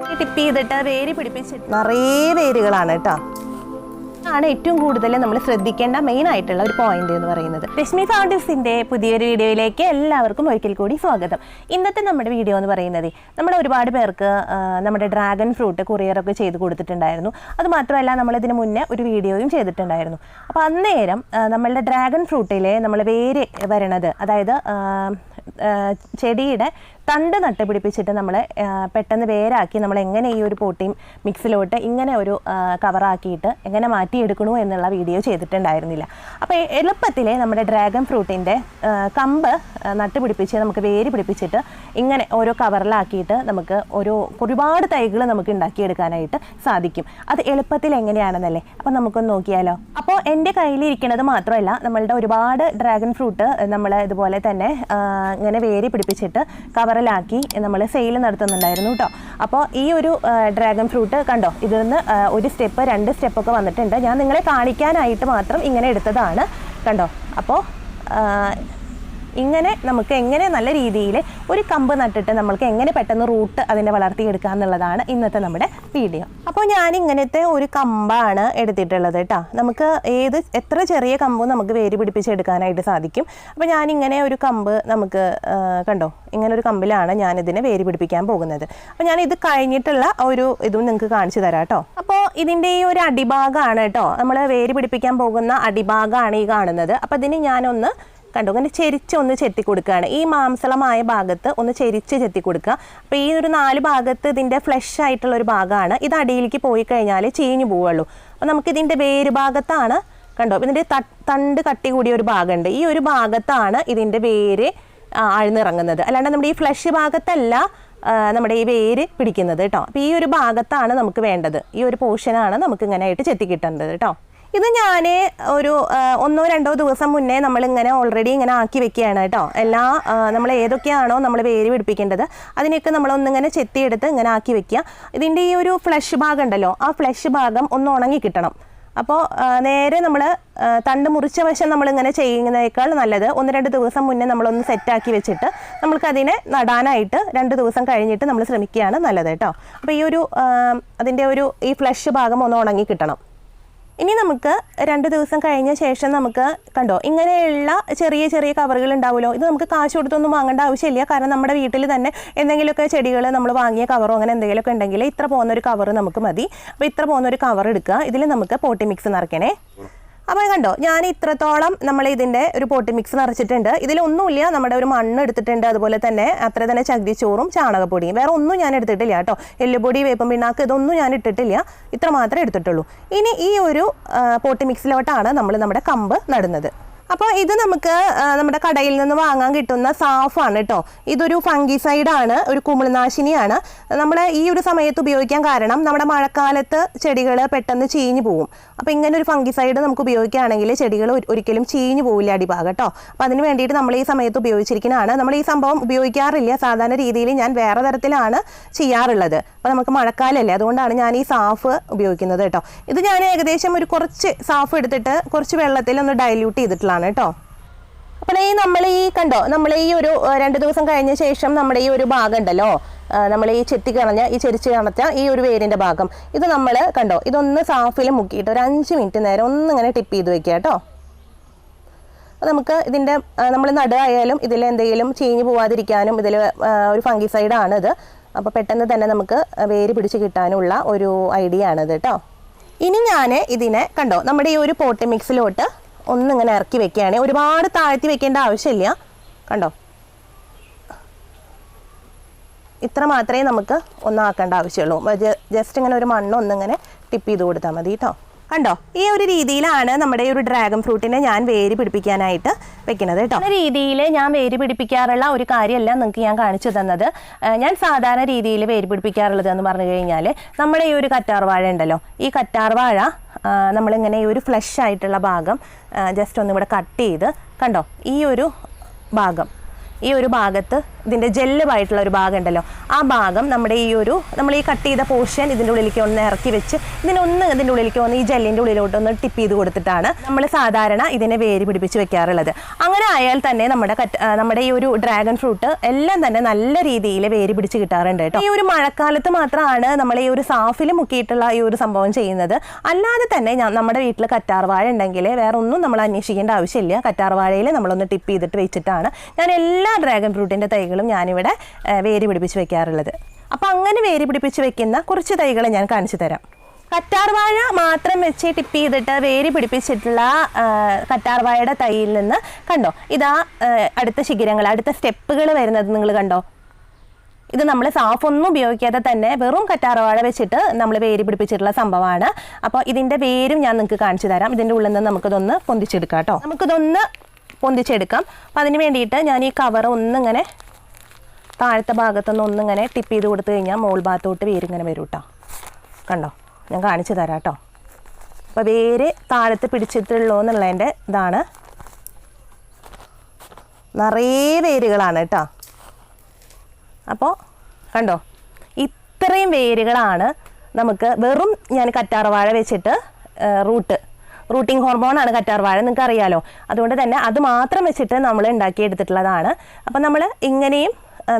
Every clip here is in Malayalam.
ടിപ്പ് ചെയ്തിട്ട് വേര് പിടിപ്പിച്ചിട്ട്. നിറയെ വേരുകളാണ് കേട്ടോ. ആണ് ഏറ്റവും കൂടുതൽ നമ്മൾ ശ്രദ്ധിക്കേണ്ട മെയിൻ ആയിട്ടുള്ള ഒരു പോയിന്റ് എന്ന് പറയുന്നത്. രശ്മി ഫൗണ്ടേഴ്സിന്റെ പുതിയൊരു വീഡിയോയിലേക്ക് എല്ലാവർക്കും ഒരിക്കൽ കൂടി സ്വാഗതം. ഇന്നത്തെ നമ്മുടെ വീഡിയോ എന്ന് പറയുന്നത് നമ്മൾ ഒരുപാട് പേർക്ക് നമ്മുടെ ഡ്രാഗൺ ഫ്രൂട്ട് കൊറിയറൊക്കെ ചെയ്ത് കൊടുത്തിട്ടുണ്ടായിരുന്നു. അത് മാത്രമല്ല നമ്മൾ ഇതിന് മുന്നേ ഒരു വീഡിയോയും ചെയ്തിട്ടുണ്ടായിരുന്നു. അപ്പോൾ അന്നേരം നമ്മളുടെ ഡ്രാഗൺ ഫ്രൂട്ടിലെ നമ്മൾ വേര് വരണത് അതായത് ചെടിയുടെ തണ്ട് നട്ട് പിടിപ്പിച്ചിട്ട് നമ്മൾ പെട്ടെന്ന് വേരാക്കി നമ്മൾ എങ്ങനെ ഈ ഒരു പോട്ടിയും മിക്സിലോട്ട് ഇങ്ങനെ ഒരു കവറാക്കിയിട്ട് എങ്ങനെ മാറ്റിയെടുക്കണു എന്നുള്ള വീഡിയോ ചെയ്തിട്ടുണ്ടായിരുന്നില്ല. അപ്പോൾ എളുപ്പത്തിലെ നമ്മുടെ ഡ്രാഗൺ ഫ്രൂട്ടിന്റെ കമ്പ് നട്ടുപിടിപ്പിച്ച് നട്ട് പിടിപ്പിച്ച് നമുക്ക് വേര് പിടിപ്പിച്ചിട്ട് ഇങ്ങനെ ഓരോ കവറിലാക്കിയിട്ട് നമുക്ക് ഓരോ ഒരുപാട് തൈകൾ നമുക്ക് ഉണ്ടാക്കിയെടുക്കാനായിട്ട് സാധിക്കും. അത് എളുപ്പത്തിൽ എങ്ങനെയാണെന്നല്ലേ? അപ്പോൾ നമുക്കൊന്ന് നോക്കിയാലോ? അപ്പോൾ എന്റെ കയ്യിലിരിക്കുന്നത് മാത്രമല്ല നമ്മളുടെ ഒരുപാട് ഡ്രാഗൺ ഫ്രൂട്ട് നമ്മൾ ഇതുപോലെ തന്നെ ഇങ്ങനെ വേര് പിടിപ്പിച്ചിട്ട് കവറിലാക്കി നമ്മൾ സെയിൽ നടത്തുന്നുണ്ടായിരുന്നു കേട്ടോ അപ്പോൾ ഈ ഒരു ഡ്രാഗൺ ഫ്രൂട്ട് കണ്ടോ? ഇതിൽ നിന്ന് ഒരു സ്റ്റെപ്പ് രണ്ട് സ്റ്റെപ്പൊക്കെ വന്നിട്ടുണ്ട്. ഞാൻ നിങ്ങളെ കാണിക്കാനായിട്ട് മാത്രം ഇങ്ങനെ എടുത്തതാണ്. കണ്ടോ? അപ്പോൾ ഇങ്ങനെ നമുക്ക് എങ്ങനെ നല്ല രീതിയിൽ ഒരു കമ്പ് നട്ടിട്ട് നമുക്ക് എങ്ങനെ പെട്ടെന്ന് റൂട്ട് അതിനെ വളർത്തിയെടുക്കുക എന്നുള്ളതാണ് ഇന്നത്തെ നമ്മുടെ വീഡിയോ അപ്പോൾ ഞാൻ ഇങ്ങനത്തെ ഒരു കമ്പാണ് എടുത്തിട്ടുള്ളത് കേട്ടോ നമുക്ക് ഏത് എത്ര ചെറിയ കമ്പും നമുക്ക് വേര് പിടിപ്പിച്ചെടുക്കാനായിട്ട് സാധിക്കും. അപ്പോൾ ഞാൻ ഇങ്ങനെ ഒരു കമ്പ് നമുക്ക് കണ്ടോ? ഇങ്ങനെ ഒരു കമ്പിലാണ് ഞാൻ ഇതിനെ വേര് പിടിപ്പിക്കാൻ പോകുന്നത്. അപ്പോൾ ഞാൻ ഇത് കഴിഞ്ഞിട്ടുള്ള ഒരു ഇതും നിങ്ങൾക്ക് കാണിച്ചു തരാം കേട്ടോ അപ്പോൾ ഇതിന്റെ ഈ ഒരു അടിഭാഗമാണ് കേട്ടോ നമ്മൾ വേര് പിടിപ്പിക്കാൻ പോകുന്ന അടിഭാഗമാണ് ഈ കാണുന്നത്. അപ്പോൾ ഇതിന് ഞാനൊന്ന് കണ്ടോ. അങ്ങനെ ചെരിച്ച് ഒന്ന് ചെത്തി കൊടുക്കുകയാണ്. ഈ മാംസളമായ ഭാഗത്ത് ഒന്ന് ചെരിച്ച് ചെത്തി കൊടുക്കുക. അപ്പോൾ ഈ ഒരു നാല് ഭാഗത്ത് ഇതിന്റെ ഫ്ലഷ് ആയിട്ടുള്ള ഒരു ഭാഗമാണ്. ഇത് അടിയിലേക്ക് പോയി കഴിഞ്ഞാൽ ചീഞ്ഞു പോവുള്ളൂ അപ്പോൾ നമുക്ക് ഇതിന്റെ വേര് ഭാഗത്താണ് കണ്ടോ? ഇതിന്റെ തണ്ട് കട്ടി കൂടിയ ഒരു ഭാഗമുണ്ട്. ഈ ഒരു ഭാഗത്താണ് ഇതിന്റെ വേര് ആഴ്ന്നിറങ്ങുന്നത് അല്ലാണ്ട് നമ്മുടെ ഈ ഫ്ലഷ് ഭാഗത്തല്ല നമ്മുടെ ഈ വേര് പിടിക്കുന്നത് കേട്ടോ. അപ്പോൾ ഈ ഒരു ഭാഗത്താണ് നമുക്ക് വേണ്ടത്. ഈ ഒരു പോർഷനാണ് നമുക്ക് ഇങ്ങനെയായിട്ട് ചെത്തി കിട്ടേണ്ടത് കേട്ടോ. ഇത് ഞാൻ ഒരു ഒന്നോ രണ്ടോ ദിവസം മുന്നേ നമ്മൾ ഇങ്ങനെ ഓൾറെഡി ഇങ്ങനെ ആക്കി വെക്കുകയാണ് കേട്ടോ. എല്ലാ നമ്മൾ ഏതൊക്കെയാണോ നമ്മൾ വേര് പിടിപ്പിക്കേണ്ടത് അതിനെയൊക്കെ നമ്മളൊന്നിങ്ങനെ ചെത്തിയെടുത്ത് ഇങ്ങനെ ആക്കി വെക്കുക. ഇതിന്റെ ഈ ഒരു ഫ്ലഷ് ഭാഗം ഉണ്ടല്ലോ ആ ഫ്ലഷ് ഭാഗം ഒന്ന് ഉണങ്ങി കിട്ടണം. അപ്പോൾ നേരെ നമ്മൾ തണ്ട് മുറിച്ച വശം നമ്മളിങ്ങനെ ചെയ്യുന്നതിനേക്കാൾ നല്ലത് ഒന്ന് രണ്ട് ദിവസം മുന്നേ നമ്മളൊന്ന് സെറ്റാക്കി വെച്ചിട്ട് നമ്മൾക്കതിനെ നടാനായിട്ട് രണ്ട് ദിവസം കഴിഞ്ഞിട്ട് നമ്മൾ ശ്രമിക്കുകയാണ് നല്ലത് കേട്ടോ. അപ്പോൾ ഈ ഒരു അതിന്റെ ഒരു ഈ ഫ്ലഷ് ഭാഗം ഒന്ന് ഉണങ്ങി കിട്ടണം. ഇനി നമുക്ക് രണ്ട് ദിവസം കഴിഞ്ഞ ശേഷം നമുക്ക് കണ്ടോ ഇങ്ങനെയുള്ള ചെറിയ ചെറിയ കവറുകൾ ഉണ്ടാവുമല്ലോ. ഇത് നമുക്ക് കാശ് കൊടുത്തൊന്നും വാങ്ങേണ്ട ആവശ്യമില്ല. കാരണം നമ്മുടെ വീട്ടിൽ തന്നെ എന്തെങ്കിലുമൊക്കെ ചെടികൾ നമ്മൾ വാങ്ങിയ കവറോ അങ്ങനെ എന്തെങ്കിലുമൊക്കെ ഉണ്ടെങ്കിൽ ഇത്ര പോകുന്ന ഒരു കവർ നമുക്ക് മതി. അപ്പോൾ ഇത്ര പോകുന്ന ഒരു കവർ എടുക്കുക. ഇതിൽ നമുക്ക് പോട്ടി മിക്സ് നിറയ്ക്കണേ. അപ്പോൾ കണ്ടോ ഞാൻ ഇത്രത്തോളം നമ്മൾ ഇതിന്റെ ഒരു പോട്ടി മിക്സ് നിറച്ചിട്ടുണ്ട്. ഇതിലൊന്നുമില്ല നമ്മുടെ ഒരു മണ്ണ് എടുത്തിട്ടുണ്ട്. അതുപോലെ തന്നെ അത്ര തന്നെ ചകിരിച്ചോറും ചാണകപ്പൊടിയും. വേറെ ഒന്നും ഞാൻ എടുത്തിട്ടില്ല കേട്ടോ. എല്ലുപൊടി വേപ്പം പിണ്ണാക്ക് ഇതൊന്നും ഞാൻ ഇട്ടിട്ടില്ല. ഇത്ര മാത്രമേ എടുത്തിട്ടുള്ളൂ. ഇനി ഈ ഒരു പോട്ടി മിക്സിലോട്ടാണ് നമ്മൾ നമ്മുടെ കമ്പ് നടുന്നത്. അപ്പോൾ ഇത് നമുക്ക് നമ്മുടെ കടയിൽ നിന്ന് വാങ്ങാൻ കിട്ടുന്ന സാഫാണ് കേട്ടോ. ഇതൊരു ഫംഗിസൈഡാണ് ഒരു കുമിൾനാശിനിയാണ്. നമ്മൾ ഈ ഒരു സമയത്ത് ഉപയോഗിക്കാൻ കാരണം നമ്മുടെ മഴക്കാലത്ത് ചെടികൾ പെട്ടെന്ന് ചീഞ്ഞു പോവും. അപ്പോൾ ഇങ്ങനെ ഒരു ഫംഗിസൈഡ് നമുക്ക് ഉപയോഗിക്കുകയാണെങ്കിൽ ചെടികൾ ഒരിക്കലും ചീഞ്ഞു പോവില്ല അടിഭാഗം കേട്ടോ. അപ്പോൾ അതിന് വേണ്ടിയിട്ട് നമ്മൾ ഈ സമയത്ത് ഉപയോഗിച്ചിരിക്കുന്നതാണ്. നമ്മൾ ഈ സംഭവം ഉപയോഗിക്കാറില്ല. സാധാരണ രീതിയിൽ ഞാൻ വേറെ തരത്തിലാണ് ചെയ്യാറുള്ളത്. അപ്പോൾ നമുക്ക് മഴക്കാലമല്ലേ അതുകൊണ്ടാണ് ഞാൻ ഈ സാഫ് ഉപയോഗിക്കുന്നത് കേട്ടോ. ഇത് ഞാൻ ഏകദേശം ഒരു കുറച്ച് സാഫ് എടുത്തിട്ട് കുറച്ച് വെള്ളത്തിൽ ഒന്ന് ഡൈല്യൂട്ട് ചെയ്തിട്ടുള്ളതാണ് കേട്ടോ. അപ്പോൾ ഈ നമ്മൾ ഈ കണ്ടോ നമ്മൾ ഈ ഒരു രണ്ട് ദിവസം കഴിഞ്ഞ ശേഷം നമ്മുടെ ഈ ഒരു ഭാഗം ഉണ്ടല്ലോ? നമ്മൾ ഈ ചെത്തി കളഞ്ഞ ഈ ചെരിച്ച് കളഞ്ഞ ഈ ഒരു വേരിന്റെ ഭാഗം. ഇത് നമ്മൾ കണ്ടോ ഇതൊന്ന് സാഫിൽ മുക്കിയിട്ട് ഒരു അഞ്ച് മിനിറ്റ് നേരം ഒന്നിങ്ങനെ ടിപ്പ് ചെയ്ത് വെക്കുക കേട്ടോ. നമുക്ക് ഇതിന്റെ നമ്മൾ നടുകയായാലും ഇതിൽ എന്തെങ്കിലും ചീഞ്ഞ് പോവാതിരിക്കാനും ഇതിൽ ഒരു ഫംഗിസൈഡാണ് ഇത്. അപ്പോൾ പെട്ടെന്ന് തന്നെ നമുക്ക് വേര് പിടിച്ച് കിട്ടാനുള്ള ഒരു ഐഡിയ ആണിത് കേട്ടോ. ഇനി ഞാൻ ഇതിനെ കണ്ടോ നമ്മുടെ ഈ ഒരു പോട്ടി മിക്സിലോട്ട് ഒന്നിങ്ങനെ ഇറക്കി വെക്കുകയാണെങ്കിൽ ഒരുപാട് താഴ്ത്തി വെക്കേണ്ട ആവശ്യമില്ല. കണ്ടോ? ഇത്ര മാത്രമേ നമുക്ക് ഒന്നാക്കേണ്ട ആവശ്യമുള്ളൂ. ജസ്റ്റ് ഇങ്ങനെ ഒരു മണ്ണ് ഒന്നിങ്ങനെ ടിപ്പ് ചെയ്ത് കൊടുത്താൽ മതി കേട്ടോ കണ്ടോ? ഈ ഒരു രീതിയിലാണ് നമ്മുടെ ഈ ഒരു ഡ്രാഗൺ ഫ്രൂട്ടിനെ ഞാൻ വേര് പിടിപ്പിക്കാനായിട്ട് വെക്കുന്നത് കേട്ടോ രീതിയിൽ ഞാൻ വേര് പിടിപ്പിക്കാറുള്ള ഒരു കാര്യമല്ല നിങ്ങൾക്ക് ഞാൻ കാണിച്ചു തന്നത്. ഞാൻ സാധാരണ രീതിയിൽ വേര് പിടിപ്പിക്കാറുള്ളത് എന്ന് പറഞ്ഞു കഴിഞ്ഞാൽ നമ്മുടെ ഈ ഒരു കറ്റാർവാഴ ഉണ്ടല്ലോ. ഈ കറ്റാർവാഴ നമ്മളിങ്ങനെ ഈ ഒരു ഫ്ലഷ് ആയിട്ടുള്ള ഭാഗം ജസ്റ്റ് ഒന്നിവിടെ കട്ട് ചെയ്ത് കണ്ടോ? ഈ ഒരു ഭാഗം. ഈ ഒരു ഭാഗത്ത് ഇതിന്റെ ജെല്ലുമായിട്ടുള്ള ഒരു ഭാഗം ഉണ്ടല്ലോ ആ ഭാഗം നമ്മുടെ ഈ ഒരു നമ്മൾ ഈ കട്ട് ചെയ്ത പോർഷൻ ഇതിന്റെ ഉള്ളിലേക്ക് ഒന്ന് ഇറക്കി വെച്ച് ഇതിനൊന്ന് ഇതിന്റെ ഉള്ളിലേക്ക് ഒന്ന് ഈ ജെല്ലിന്റെ ഉള്ളിലോട്ട് ഒന്ന് ടിപ്പ് ചെയ്ത് കൊടുത്തിട്ടാണ് നമ്മൾ സാധാരണ ഇതിനെ വേര് പിടിപ്പിച്ച് വെക്കാറുള്ളത്. അങ്ങനെ ആയാൽ തന്നെ നമ്മുടെ നമ്മുടെ ഈ ഒരു ഡ്രാഗൺ ഫ്രൂട്ട് എല്ലാം തന്നെ നല്ല രീതിയിൽ വേര് പിടിച്ച് കിട്ടാറുണ്ട് കേട്ടോ. ഈ ഒരു മഴക്കാലത്ത് മാത്രമാണ് നമ്മൾ ഈ ഒരു സാഫിൽ മുക്കിയിട്ടുള്ള ഈ ഒരു സംഭവം ചെയ്യുന്നത്. അല്ലാതെ തന്നെ നമ്മുടെ വീട്ടിൽ കറ്റാർവാഴ ഉണ്ടെങ്കിൽ വേറെ ഒന്നും നമ്മൾ അന്വേഷിക്കേണ്ട ആവശ്യമില്ല. കറ്റാർവാഴയിൽ നമ്മളൊന്ന് ടിപ്പ് ചെയ്തിട്ട് വെച്ചിട്ടാണ്. ഞാൻ എല്ലാ ഡ്രാഗൺ ഫ്രൂട്ടിന്റെ തൈകളും ഞാനിവിടെ വേരി പിടിപ്പിച്ച് വെക്കാറുള്ളത്. അപ്പോൾ അങ്ങനെ വേരി പിടിപ്പിച്ച് വെക്കുന്ന കുറച്ച് തൈകൾ ഞാൻ കാണിച്ചു തരാം. കറ്റാർവാഴ മാത്രം വെച്ച് ടിപ്പ് ചെയ്തിട്ട് വേരി പിടിപ്പിച്ചിട്ടുള്ള കറ്റാർവാഴയുടെ തൈയിൽ നിന്ന് കണ്ടോ? ഇതാ അടുത്ത ശിഖരങ്ങൾ അടുത്ത സ്റ്റെപ്പുകൾ വരുന്നത് നിങ്ങൾ കണ്ടോ? ഇത് നമ്മൾ സാഫ് ഒന്നും ഉപയോഗിക്കാതെ തന്നെ വെറും കറ്റാർവാഴ വെച്ചിട്ട് നമ്മൾ വേര് പിടിപ്പിച്ചിട്ടുള്ള സംഭവമാണ്. അപ്പോൾ ഇതിന്റെ വേരും ഞാൻ നിങ്ങൾക്ക് കാണിച്ചു തരാം. ഇതിന്റെ ഉള്ളിൽ നിന്ന് നമുക്കിതൊന്ന് പൊന്തിച്ചെടുക്കാം കേട്ടോ. നമുക്കിതൊന്ന് പൊന്തിച്ചെടുക്കാം. അപ്പം അതിന് വേണ്ടിയിട്ട് ഞാൻ ഈ കവർ ഒന്നിങ്ങനെ താഴത്തെ ഭാഗത്തുനിന്ന് ഒന്നിങ്ങനെ ടിപ്പ് ചെയ്ത് കൊടുത്തു കഴിഞ്ഞാൽ മോൾ ഭാഗത്തോട്ട് വേരിങ്ങനെ വരും കേട്ടോ കണ്ടോ? ഞാൻ കാണിച്ചു തരാം കേട്ടോ അപ്പോൾ വേര് താഴത്ത് പിടിച്ചിട്ടുള്ളൂ എന്നുള്ളതിന്റെ ഇതാണ്. നിറയെ വേരുകളാണ് കേട്ടോ അപ്പോൾ കണ്ടോ? ഇത്രയും വേരുകളാണ് നമുക്ക് വെറും ഞാൻ കറ്റാർവാഴ വെച്ചിട്ട് റൂട്ട് റൂട്ടിംഗ് ഹോർമോണാണ് കറ്റാർവാഴ നിങ്ങൾക്ക് അറിയാലോ. അതുകൊണ്ട് തന്നെ അത് മാത്രം വെച്ചിട്ട് നമ്മൾ ഉണ്ടാക്കിയെടുത്തിട്ടുള്ളതാണ്. അപ്പം നമ്മൾ ഇങ്ങനെയും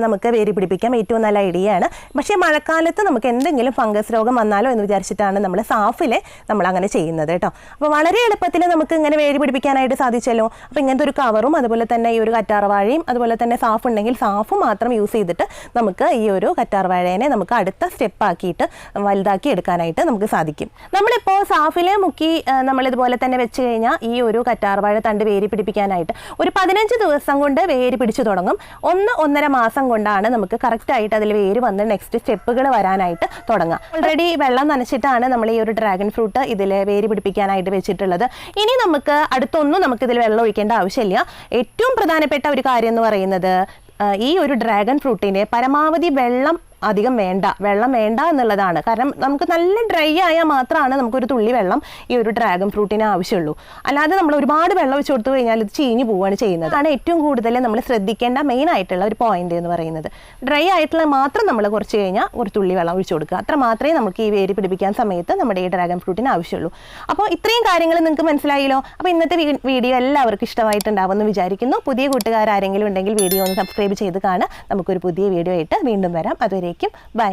നമുക്ക് വേരി പിടിപ്പിക്കാം. ഏറ്റവും നല്ല ഐഡിയ ആണ്. പക്ഷേ മഴക്കാലത്ത് നമുക്ക് എന്തെങ്കിലും ഫംഗസ് രോഗം വന്നാലോ എന്ന് വിചാരിച്ചിട്ടാണ് നമ്മൾ സാഫിലെ നമ്മൾ അങ്ങനെ ചെയ്യുന്നത് കേട്ടോ. അപ്പോൾ വളരെ എളുപ്പത്തിൽ നമുക്ക് ഇങ്ങനെ വേരി പിടിപ്പിക്കാനായിട്ട് സാധിച്ചല്ലോ. അപ്പോൾ ഇങ്ങനത്തെ ഒരു കവറും അതുപോലെ തന്നെ ഈ ഒരു കറ്റാർവാഴയും അതുപോലെ തന്നെ സാഫ് ഉണ്ടെങ്കിൽ സാഫ് മാത്രം യൂസ് ചെയ്തിട്ട് നമുക്ക് ഈ ഒരു കറ്റാർവാഴേനെ നമുക്ക് അടുത്ത സ്റ്റെപ്പ് ആക്കിയിട്ട് വലുതാക്കി എടുക്കാനായിട്ട് നമുക്ക് സാധിക്കും. നമ്മളിപ്പോൾ സാഫിലെ മുക്കി നമ്മളിതുപോലെ തന്നെ വെച്ച് കഴിഞ്ഞാൽ ഈ ഒരു കറ്റാർവാഴ തണ്ട് വേരി പിടിപ്പിക്കാനായിട്ട് ഒരു പതിനഞ്ച് ദിവസം കൊണ്ട് വേരി പിടിച്ചു തുടങ്ങും. ഒന്ന് ഒന്നര മാസം കൊണ്ടാണ് നമുക്ക് കറക്റ്റായിട്ട് അതിൽ വേര് വന്ന് നെക്സ്റ്റ് സ്റ്റെപ്പുകൾ വരാനായിട്ട് തുടങ്ങാം. ഓൾറെഡി വെള്ളം നനച്ചിട്ടാണ് നമ്മൾ ഈ ഒരു ഡ്രാഗൺ ഫ്രൂട്ട് ഇതിൽ വേര് പിടിപ്പിക്കാനായിട്ട് വെച്ചിട്ടുള്ളത്. ഇനി നമുക്ക് അടുത്തൊന്നും നമുക്ക് ഇതിൽ വെള്ളം ഒഴിക്കേണ്ട ആവശ്യമില്ല. ഏറ്റവും പ്രധാനപ്പെട്ട ഒരു കാര്യം എന്ന് പറയുന്നത് ഈ ഒരു ഡ്രാഗൺ ഫ്രൂട്ടിന് പരമാവധി വെള്ളം അധികം വേണ്ട വെള്ളം വേണ്ട എന്നുള്ളതാണ്. കാരണം നമുക്ക് നല്ല ഡ്രൈ ആയാൽ മാത്രമാണ് നമുക്കൊരു തുള്ളി വെള്ളം ഈ ഒരു ഡ്രാഗൺ ഫ്രൂട്ടിന് ആവശ്യമുള്ളൂ. അല്ലാതെ നമ്മൾ ഒരുപാട് വെള്ളം വെച്ച് കൊടുത്തു കഴിഞ്ഞാൽ ഇത് ചീഞ്ഞു പോവുകയാണ് ചെയ്യുന്നത്. അതാണ് ഏറ്റവും കൂടുതൽ നമ്മൾ ശ്രദ്ധിക്കേണ്ട മെയിൻ ആയിട്ടുള്ള ഒരു പോയിന്റ് എന്ന് പറയുന്നത്. ഡ്രൈ ആയിട്ടുള്ള മാത്രം നമ്മൾ കുറച്ച് കഴിഞ്ഞാൽ ഒരു തുള്ളി വെള്ളം ഒഴിച്ചു കൊടുക്കുക. അത്ര മാത്രമേ നമുക്ക് ഈ വേര് പിടിപ്പിക്കാൻ സമയത്ത് നമ്മുടെ ഈ ഡ്രാഗൺ ഫ്രൂട്ടിന് ആവശ്യമുള്ളൂ. അപ്പോൾ ഇത്രയും കാര്യങ്ങൾ നിങ്ങൾക്ക് മനസ്സിലായല്ലോ? അപ്പോൾ ഇന്നത്തെ വീഡിയോ എല്ലാവർക്കും ഇഷ്ടമായിട്ടുണ്ടാവുമെന്ന് വിചാരിക്കുന്നു. പുതിയ കൂട്ടുകാർ ആരെങ്കിലും ഉണ്ടെങ്കിൽ വീഡിയോ ഒന്ന് സബ്സ്ക്രൈബ് ചെയ്ത് കാണുക. നമുക്കൊരു പുതിയ വീഡിയോ ആയിട്ട് വീണ്ടും വരാം. അതുവരേക്കും ബൈ.